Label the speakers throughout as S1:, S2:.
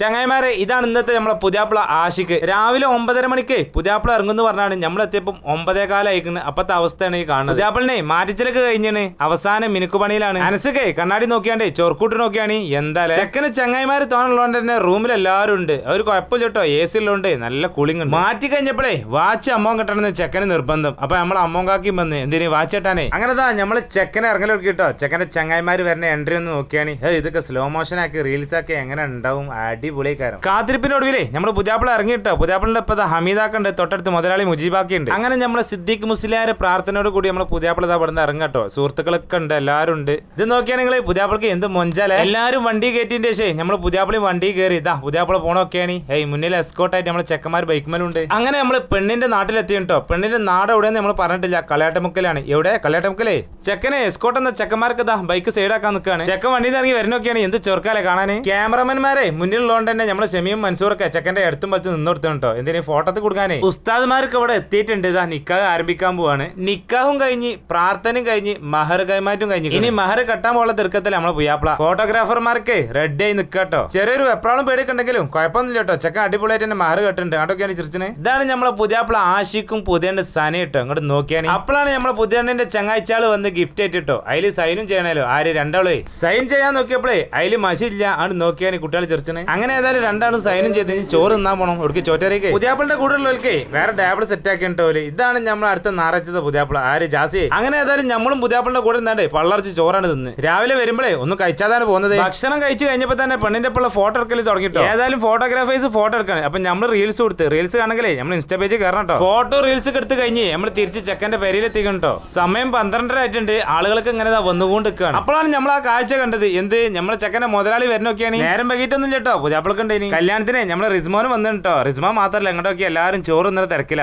S1: ചങ്ങായിമാരെ ഇതാണ് ഇന്നത്തെ നമ്മളെ പുതിയാപ്പിള ആഷിക്ക് രാവിലെ ഒമ്പതര മണിക്ക് പുതിയാപ്പിള ഇറങ്ങുന്നു പറഞ്ഞാണ് നമ്മൾ എത്തിയപ്പം ഒമ്പതേ കാലം അയക്കുന്നത്. അപ്പത്തെ അവസ്ഥയാണ് ഈ കാണുന്നത്. പുതിയാപ്പിളിനെ മാറ്റിച്ചിലൊക്കെ കഴിഞ്ഞാണ് അവസാനം മിനുക്കുപണിയിലാണ് മനസ്സൊക്കെ കണ്ണാടി നോക്കിയാണ്ട് ചൊർക്കൂട്ട് നോക്കിയാണ് എന്താ ചെക്കന് ചങ്ങായിമാര് തോന്നുള്ളതുകൊണ്ട് തന്നെ റൂമിൽ എല്ലാവരും ഉണ്ട്. ഒരു കുഴപ്പമില്ല കേട്ടോ. എ സി ഉള്ളതുകൊണ്ട് നല്ല കൂളിംഗ് ഉണ്ട്. മാറ്റി കഴിഞ്ഞപ്പോഴേ വാച്ച് അമ്മോ കെട്ടണമെന്ന് ചെക്കന് നിർബന്ധം. അപ്പൊ നമ്മൾ അമ്മോങ്കാക്കി വന്ന് എന്തിനു വാച്ച് കെട്ടാനേ? അങ്ങനെതാ നമ്മൾ ചെക്കനെ ഇറങ്ങലൊക്കെ കേട്ടോ. ചെക്കന്റെ ചങ്ങായിമാര് വരുന്ന എൻട്രി ഒന്ന് നോക്കിയാണ്. ഇതൊക്കെ സ്ലോ മോഷൻ ആക്കി റീൽസ് ആക്കി എങ്ങനെ ഉണ്ടാവും? അടിപൊളിക്കാരം കാത്തിരിപ്പിനൊടുവിലേ നമ്മൾ പുതിയാപ്പിള ഇറങ്ങിയിട്ടോ? പുതിയാപ്പിളിന്റെ ഇപ്പൊ ഹമീദാക്കുണ്ട് തൊട്ടടുത്ത് മുതലാളി മുജീബാക്കി ഉണ്ട് അങ്ങനെ നമ്മൾ സിദ്ദീഖ് മുസ്ലിയാരെ പ്രാർത്ഥനയോട് കൂടി നമ്മൾ പുതിയാപ്പിള ഇതാ ഇവിടുന്ന് ഇറങ്ങട്ടോ. സുഹൃത്തുക്കളൊക്കെ ഉണ്ട് എല്ലാവരും ഉണ്ട്. ഇത് നോക്കിയാണെങ്കിൽ പുജാപ്പിളക്ക് എന്ത് മൊഞ്ചാലേ എല്ലാവരും വണ്ടി കയറ്റിന്റെ ശേ നമ്മൾ പുതിയാപ്പിളി വണ്ടി കയറി ഇതാ പുതിയാപ്പിള പോണൊക്കെയാണ്. ഏയ് മുന്നിൽ എസ്കോട്ടായിട്ട് നമ്മളെ ചെക്കന്മാർ ബൈക്കുമേലുണ്ട് അങ്ങനെ നമ്മൾ പെണ്ണിന്റെ നാട്ടിലെത്തി കേട്ടോ പെണ്ണിന്റെ നാട് എവിടെയെന്ന് നമ്മൾ പറഞ്ഞിട്ടില്ല. കളയാട്ടമുക്കലാണ് എവിടെ? കളയാട്ടമുക്കലേ ചെക്കനെ എസ്കോട്ട് എന്ന ചെക്കന്മാർക്ക് ഇതാ ബൈക്ക് സൈഡാക്കാൻ നിൽക്കുകയാണ് ചെക്കൻ വണ്ടിയിൽ നിന്ന് ഇറങ്ങി വരുന്നൊക്കെയാണ് എന്ത് ചെറുക്കാലേ കാണാൻ ക്യാമറമാൻമാരെ മുന്നിലുള്ളതുകൊണ്ട് തന്നെ നമ്മളെ ഷെമിയും മൻസൂറൊക്കെ ചെക്കന്റെ അടുത്തും പത്ത് നിന്നോടുത്തു കേട്ടോ എന്തിനു ഫോട്ടോത്തിൽ കൊടുക്കാനേ? ഉസ്താദ്മാർക്ക് ഇവിടെ എത്തിയിട്ടുണ്ട്. ഇതാ നിക്കാഹ് ആരംഭിക്കാൻ പോവാണ്. നിക്കാഹും കഴിഞ്ഞ് പ്രാർത്ഥനയും കഴിഞ്ഞ് മഹർ കൈമാറ്റം കഴിഞ്ഞ് ഇനി മഹർ കെട്ടാൻ പോലുള്ള തിർക്കത്തിൽ നമ്മളെ പുയ്യാപ്പിള ഫോട്ടോഗ്രാഫർമാർക്ക് റെഡി ആയി നിക്കാട്ടോ. ചെറിയൊരു എപ്പോഴും പേടിക്കുണ്ടെങ്കിലും കുഴപ്പമൊന്നുമില്ല കേട്ടോ. ചെക്കൻ അടിപൊളിയായിട്ട് തന്നെ മഹർ കെട്ടുണ്ട് അതൊക്കെയാണ് ചിരിച്ചത് ഇതാണ് നമ്മളെ പുതിയാപ്പിള ആഷിക്കും പുതിയന്റെ സന കേട്ടോ. അങ്ങോട്ട് നോക്കിയാണ്. അപ്പോഴാണ് നമ്മളെ പുതിയണ്ണന്റെ ചങ്ങാഴ്ചകൾ വന്ന് ഗിഫ്റ്റ് ആയിട്ടോ അതിൽ സൈനും ചെയ്യണല്ലോ ആര്? രണ്ടാളേ. സൈൻ ചെയ്യാൻ നോക്കിയപ്പോഴേ അതിൽ മഷിയില്ല ആണ് നോക്കിയാണ് കുട്ടികൾ ചെറിച്ചന് അങ്ങനെ ഏതായാലും രണ്ടാളും സൈനും ചെയ്ത് ഇനി ചോറ് തിന്നാൻ പോണം. ഒടുക്കി ചോറ്റേക്ക് പുതിയാപ്പിളിന്റെ കൂടെ ഒരുക്കേ വേറെ ടേബിൾ സെറ്റ് ആക്കിട്ടോ ഇതാണ് നമ്മൾ അടുത്ത ഞായറാഴ്ചത്തെ പുതിയാപ്പിള. ആര്? ജാസി അങ്ങനെ ഏതായാലും നമ്മളും പുതിയാപ്പിളിന്റെ കൂടെ നിന്നാണ്ടേ പള്ളർച്ച് ചോറാണ് തിന്ന്. രാവിലെ വരുമ്പോഴേ ഒന്ന് കഴിച്ചാതാണ് പോകുന്നത്. ഭക്ഷണം കഴിച്ചു കഴിഞ്ഞപ്പോ തന്നെ പെണ്ണിന്റെ പിള്ള ഫോട്ടോ എടുക്കൽ തുടങ്ങിട്ടോ? ഏതായാലും ഫോട്ടോഗ്രാഫേഴ്സ് ഫോട്ടോ എടുക്കാണ്. അപ്പൊ നമ്മൾ റീൽസ് കൊടുത്ത്. റീൽസ് കാണണമെങ്കിലേ നമ്മൾ ഇൻസ്റ്റാ പേജ് കയറണം കേട്ടോ ഫോട്ടോ റീൽസ് എടുത്ത് കഴിഞ്ഞ് നമ്മൾ തിരിച്ച് ചെക്കന്റെ പെരയിലെത്തിക്കണം കേട്ടോ സമയം പന്ത്രണ്ടര ആയിട്ടുണ്ട്. ആളുകൾക്ക് ഇങ്ങനെ വന്നുകൊണ്ട് നിൽക്കുകയാണ് അപ്പോഴാണ് നമ്മൾ ആ കാഴ്ച കണ്ടത്. എന്ത്? നമ്മളെ ചെക്കന്റെ മുതലാളി വരുന്നൊക്കെയാണ് നേരം വൈകിട്ടൊന്നും കേട്ടോ പുതിയാപ്പിളക്ക് ഉണ്ടേനി. കല്യാണത്തിന് നമ്മളെ റിസ്മോനും വന്നിട്ടോ റിസ്മ മാത്രല്ല എങ്ങോട്ടൊക്കെ എല്ലാവരും ചോറ് ഇന്നലെ തിരക്കില്ല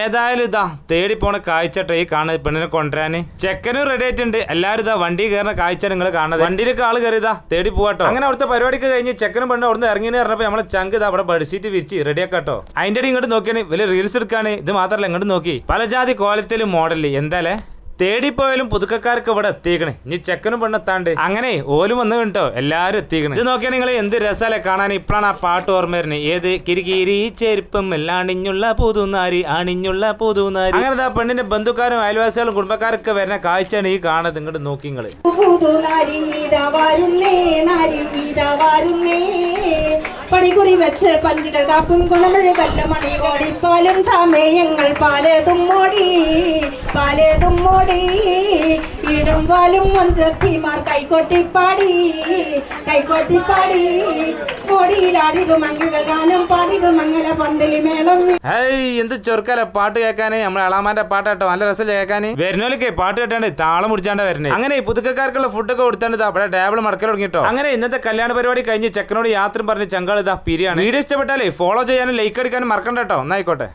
S1: ഏതായാലും ഇതാ തേടി പോണ കാഴ്ച ഈ കാണുന്നത് പെണ്ണിനെ കൊണ്ടുവരാന്. ചെക്കനും റെഡി ആയിട്ടുണ്ട്. എല്ലാവരും ഇതാ വണ്ടി കയറുന്ന കാഴ്ച നിങ്ങൾ കാണുന്നത് വണ്ടിയിലേക്ക് ആൾ കയറിയതാ തേടി പോവാട്ടോ അങ്ങനെ അവിടുത്തെ പരിപാടിക്ക് കഴിഞ്ഞ് ചെക്കനും പെണ്ണും അവിടുന്ന് ഇറങ്ങി പറഞ്ഞപ്പോ നമ്മളെ ചങ്ക് ഇതാ അവിടെ ബെഡ്ഷീറ്റ് വിരിച്ച് റെഡി ആക്കാട്ടോ അതിന്റെ ഇങ്ങോട്ട് നോക്കിയാണ് വലിയ റീൽസ് എടുക്കാണ്. ഇത് മാത്രല്ല ഇങ്ങോട്ട് നോക്കി. പല ജാതി കോലത്തിലും മോഡൽ എന്താലേ തേടിപ്പോയാലും പുതുക്കക്കാർക്ക് ഇവിടെ എത്തിക്കണേ ഇനി ചെക്കനും പെണ്ണെത്താണ്ട് അങ്ങനെ ഓലും വന്ന് കണ്ടോ? എല്ലാരും എത്തിക്കണേ ഇത് നോക്കിയാൽ നിങ്ങൾ എന്ത് രസാലെ കാണാൻ? ഇപ്പോഴാണ് ആ പാട്ട് ഓർമ്മ വരുന്നത് ഏത് കിരികിരി ചെരുപ്പം എല്ലാം അണിഞ്ഞുള്ള പുതുനാരി അണിഞ്ഞുള്ള പുതുനാരി. അങ്ങനെ ആ പെണ്ണിന്റെ ബന്ധുക്കാരും അയൽവാസികളും കുടുംബക്കാരൊക്കെ വരുന്ന കാഴ്ചയാണ് ഈ കാണുന്നത്. ഇങ്ങോട്ട് നോക്കി
S2: നിങ്ങൾ. പണികുറി വെച്ച് പഞ്ചികൾ കാക്കും ഗുണമഴകല്ല മണികോടിപ്പാലും സമയങ്ങൾ പാലതും മോടി പാലതും മോടി. ഇടും വാലും മഞ്ചത്തിമാർ കൈകൊട്ടിപ്പാടി കൈകൊട്ടിപ്പാടി മോടിയിലാടിടും മംഗികൾ ഗാനം പാടിടും മംഗല പന്തലി മേളം.
S1: എന്ത് ചെറുക്കല പാട്ട് കേൾക്കാനേ? നമ്മളെ അളാമാന്റെ പാട്ടാട്ടോ നല്ല രസം കേൾക്കാന്? വരുന്നോലൊക്കെ പാട്ട് കേട്ടാണ്ട് താളം മുടിച്ചാണ്ട് വരണേ. അങ്ങനെ പുതുക്കക്കാർക്കുള്ള ഫുഡൊക്കെ കൊടുത്താണ്ട് അവിടെ ടേബിൾ മടക്കൽ തുടങ്ങിട്ടോ. അങ്ങനെ ഇന്നത്തെ കല്യാണ പരിപാടി കഴിഞ്ഞ് ചെക്കനോട് യാത്ര പറഞ്ഞ് ചങ്കാൾ ഇതാ പിരിയാണ്. വീഡിയോ ഇഷ്ടപ്പെട്ടാലേ ഫോളോ ചെയ്യാനും ലൈക്ക് അടിക്കാനും മറക്കണ്ട കേട്ടോ. എന്നായിക്കോട്ടെ